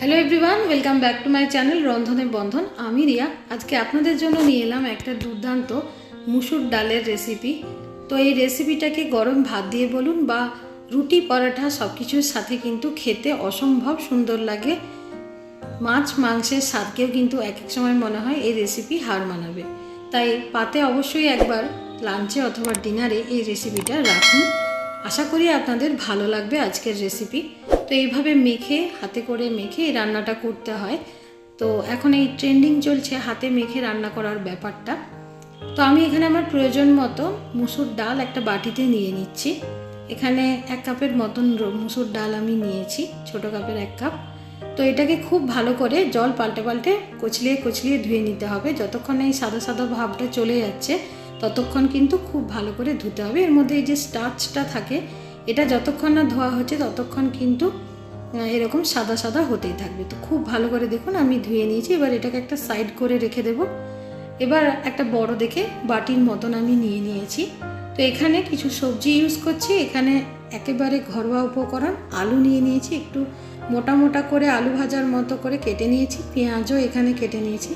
Hello everyone welcome back to my channel Rondhone Bondhon আমি রিয়া। আজকে আপনাদের জন্য নিয়ে এলাম একটা দুর্দান্ত মুসুর ডালের রেসিপি তো এই রেসিপিটাকে গরম ভাত দিয়ে বলুন বা রুটি, পরোটা সব কিছুর সাথে কিন্তু খেতে অসম্ভব সুন্দর লাগে। মাছ, মাংসের স্বাদকেও কিন্তু এক এক সময় মনে হয় এই রেসিপি হার মানাবে। তাই পাতে অবশ্যই একবার লাঞ্চে অথবা ডিনারে এই রেসিপিটা রাখুন। আশা করি আপনাদের ভালো লাগবে আজকের রেসিপি তো এইভাবে মেখে, হাতে করে মেখে এই রান্নাটা করতে হয়। তো এখন এই ট্রেন্ডিং চলছে হাতে মেখে রান্না করার ব্যাপারটা। তো আমি এখানে আমার প্রয়োজন মতো মুসুর ডাল একটা বাটিতে নিয়ে নিচ্ছি। এখানে এক কাপের মতন মুসুর ডাল আমি নিয়েছি, ছোট কাপের এক কাপ। তো এটাকে খুব ভালো করে জল পাল্টে পাল্টে কচলিয়ে কচলিয়ে ধুয়ে নিতে হবে। যতক্ষণ এই সাদা সাদা ভাবটা চলে যাচ্ছে ততক্ষণ কিন্তু খুব ভালো করে ধুতে হবে। এর মধ্যে এই যে স্টার্চটা থাকে, এটা যতক্ষণ না ধোয়া হচ্ছে ততক্ষণ কিন্তু এরকম সাদা সাদা হতেই থাকবে। তো খুব ভালো করে দেখুন, আমি ধুয়ে নিয়েছি। এবার এটাকে একটা সাইড করে রেখে দেবো। এবার একটা বড় দেখে বাটির মতন আমি নিয়ে নিয়েছি। তো এখানে কিছু সবজি ইউজ করছি। এখানে একেবারে ঘরোয়া উপকরণ আলু নিয়ে নিয়েছি। একটু মোটা মোটা করে আলু ভাজার মতো করে কেটে নিয়েছি। পেঁয়াজও এখানে কেটে নিয়েছি।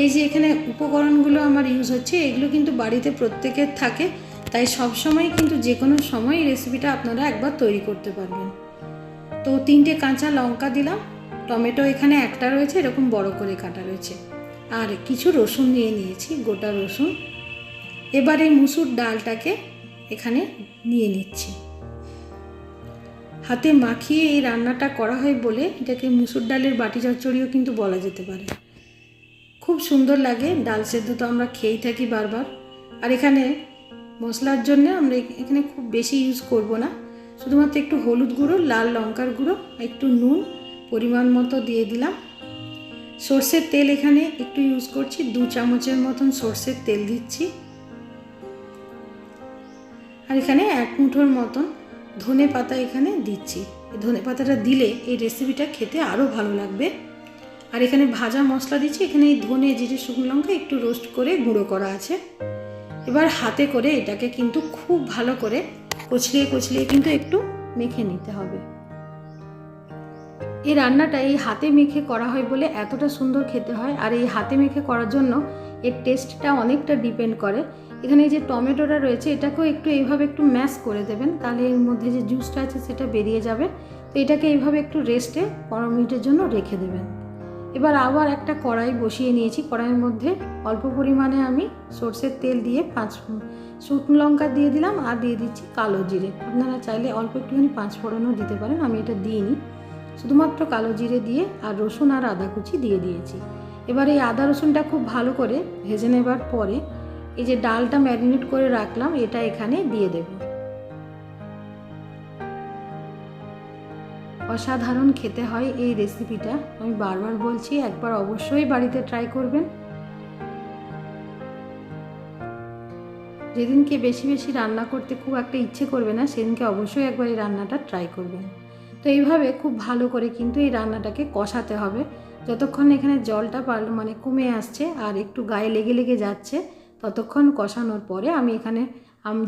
এই যে এখানে উপকরণগুলো আমার ইউজ হচ্ছে, এগুলো কিন্তু বাড়িতে প্রত্যেকের থাকে। তাই সব সময় কিন্তু যে কোনো সময় রেসিপিটা আপনারা একবার তৈরি করতে পারবেন। তো তিনটে কাঁচা লঙ্কা দিলাম, টমেটো এখানে একটা রয়েছে, এরকম বড় করে কাটা রয়েছে। আর কিছু রসুন নিয়ে নিয়েছি, গোটা রসুন। এবার এই মুসুর ডালটাকে এখানে নিয়ে নিচ্ছি। হাতে মাখিয়ে এই রান্নাটা করা হয় বলে এটাকে মুসুর ডালের বাটি চচ্চড়িও কিন্তু বলা যেতে পারে। খুব সুন্দর লাগে। ডাল সেদ্ধ তো আমরা খেয়েই থাকি বারবার। আর এখানে মশলার জন্য আমরা এখানে খুব বেশি ইউজ করব না। শুধুমাত্র একটু হলুদ গুঁড়ো, লাল লঙ্কার গুঁড়ো, একটু নুন পরিমাণ মতো দিয়ে দিলাম। সর্ষের তেল এখানে একটু ইউজ করছি। দু চামচের মতন সর্ষের তেল দিচ্ছি। আর এখানে এক মুঠোর মতন ধনে পাতা এখানে দিচ্ছি। ধনে পাতাটা দিলে এই রেসিপিটা খেতে আরও ভালো লাগবে। আর এখানে ভাজা মশলা দিচ্ছি। এখানে এই ধনে, জিরে, শুকনো লঙ্কা একটু রোস্ট করে গুঁড়ো করা আছে। এবার হাতে করে এটাকে কিন্তু খুব ভালো করে কচলিয়ে কচলিয়ে কিন্তু একটু মেখে নিতে হবে। এই রান্নাটা এই হাতে মেখে করা হয় বলে এতটা সুন্দর খেতে হয়। আর এই হাতে মেখে করার জন্য এর টেস্টটা অনেকটা ডিপেন্ড করে। এখানে যে টমেটোটা রয়েছে, এটাকেও একটু এইভাবে একটু ম্যাশ করে দেবেন। তাহলে এর মধ্যে যে জুসটা আছে সেটা বেরিয়ে যাবে। তো এটাকে এইভাবে একটু রেস্টে পনেরো মিনিটের জন্য রেখে দেবেন। এবার আবার একটা কড়াই বসিয়ে নিয়েছি। কড়াইয়ের মধ্যে অল্প পরিমাণে আমি সর্ষের তেল দিয়ে পাঁচ শুকনো লঙ্কা দিয়ে দিলাম আর দিয়ে দিচ্ছি কালো জিরে। আপনারা চাইলে অল্প একটুখানি পাঁচ ফোড়নও দিতে পারেন, আমি এটা দিইনি। শুধুমাত্র কালো জিরে দিয়ে আর রসুন আর আদা কুচি দিয়ে দিয়েছি। এবার এই আদা রসুনটা খুব ভালো করে ভেজে নেবার পরে এই যে ডালটা ম্যারিনেট করে রাখলাম, এটা এখানে দিয়ে দেব। অসাধারণ খেতে হয় এই রেসিপিটা আমি বারবার বলছি, একবার অবশ্যই বাড়িতে ট্রাই করবেন। যেদিনকে বেশি বেশি রান্না করতে খুব একটা ইচ্ছে করবে না, সেদিনকে অবশ্যই একবার এই রান্নাটা ট্রাই করবেন। তো এইভাবে খুব ভালো করে কিন্তু এই রান্নাটাকে কষাতে হবে। যতক্ষণ এখানে জলটা পাল মানে কমে আসছে আর একটু গায়ে লেগে লেগে যাচ্ছে, ততক্ষণ কষানোর পরে আমি এখানে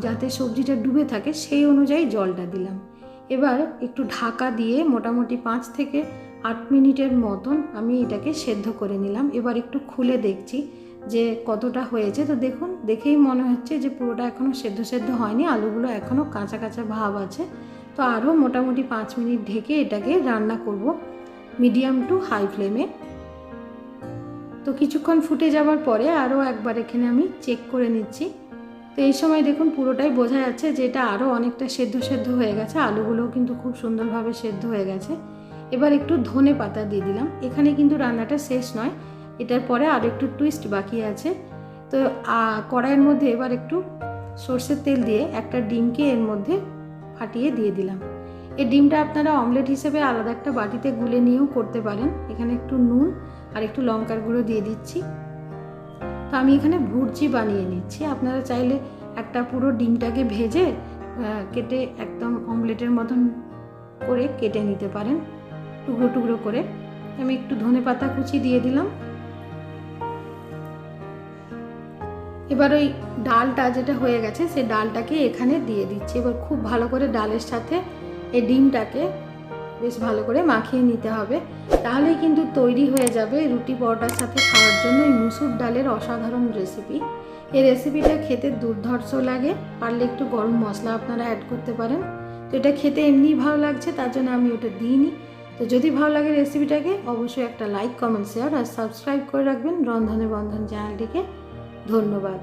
যাতে সবজিটা ডুবে থাকে, সেই অনুযায়ী জলটা দিলাম। এবার একটু ঢাকা দিয়ে মোটামুটি পাঁচ থেকে আট মিনিটের মতন আমি এটাকে সেদ্ধ করে নিলাম। এবার একটু খুলে দেখছি যে কতটা হয়েছে। তো দেখুন, দেখেই মনে হচ্ছে যে পুরোটা এখনও সেদ্ধ সেদ্ধ হয়নি, আলুগুলো এখনও কাঁচা কাঁচা ভাব আছে। তো আরও মোটামুটি পাঁচ মিনিট ঢেকে এটাকে রান্না করব মিডিয়াম টু হাই ফ্লেমে। তো কিছুক্ষণ ফুটে যাওয়ার পরে আরও একবার এখানে আমি চেক করে নিচ্ছি। তো এই সময় দেখুন পুরোটাই বোঝা যাচ্ছে যে এটা আরও অনেকটা সেদ্ধ সেদ্ধ হয়ে গেছে। আলুগুলোও কিন্তু খুব সুন্দরভাবে সেদ্ধ হয়ে গেছে। এবার একটু ধনে পাতা দিয়ে দিলাম। এখানে কিন্তু রান্নাটা শেষ নয়, এটার পরে আর একটু টুইস্ট বাকি আছে। তো কড়াইয়ের মধ্যে এবার একটু সর্ষের তেল দিয়ে একটা ডিমকে এর মধ্যে ফাটিয়ে দিয়ে দিলাম। এই ডিমটা আপনারা অমলেট হিসেবে আলাদা একটা বাটিতে গুলে নিয়েও করতে পারেন। এখানে একটু নুন আর একটু লঙ্কার গুঁড়ো দিয়ে দিচ্ছি। তো আমি এখানে ভুর্জি বানিয়ে নিচ্ছি। আপনারা চাইলে একটা পুরো ডিমটাকে ভেজে কেটে একদম অমলেটের মতন করে কেটে নিতে পারেন। টুকরো টুকরো করে। আমি একটু ধনে পাতা কুচি দিয়ে দিলাম। এবার ওই ডালটা যেটা হয়ে গেছে, সে ডালটাকে এখানে দিয়ে দিচ্ছি। এবার খুব ভালো করে ডালের সাথে এই ডিমটাকে বেশ ভালো করে মাখিয়ে নিতে হবে। তাহলেই কিন্তু তৈরি হয়ে যাবে রুটি পরোটার সাথে খাওয়ার জন্য এই মুসুর ডালের অসাধারণ রেসিপি এই রেসিপিটা খেতে দুর্ধর্ষ লাগে, পারলে একটু গরম মশলা আপনারা অ্যাড করতে পারেন। তো এটা খেতে এমনিই ভালো লাগছে, তার জন্য আমি ওটা দিইনি। তো যদি ভালো লাগে রেসিপিটাকে অবশ্যই একটা লাইক কমেন্ট শেয়ার আর সাবস্ক্রাইব করে রাখবেন রন্ধনে বন্ধন চ্যানেলটিকে। ধন্যবাদ।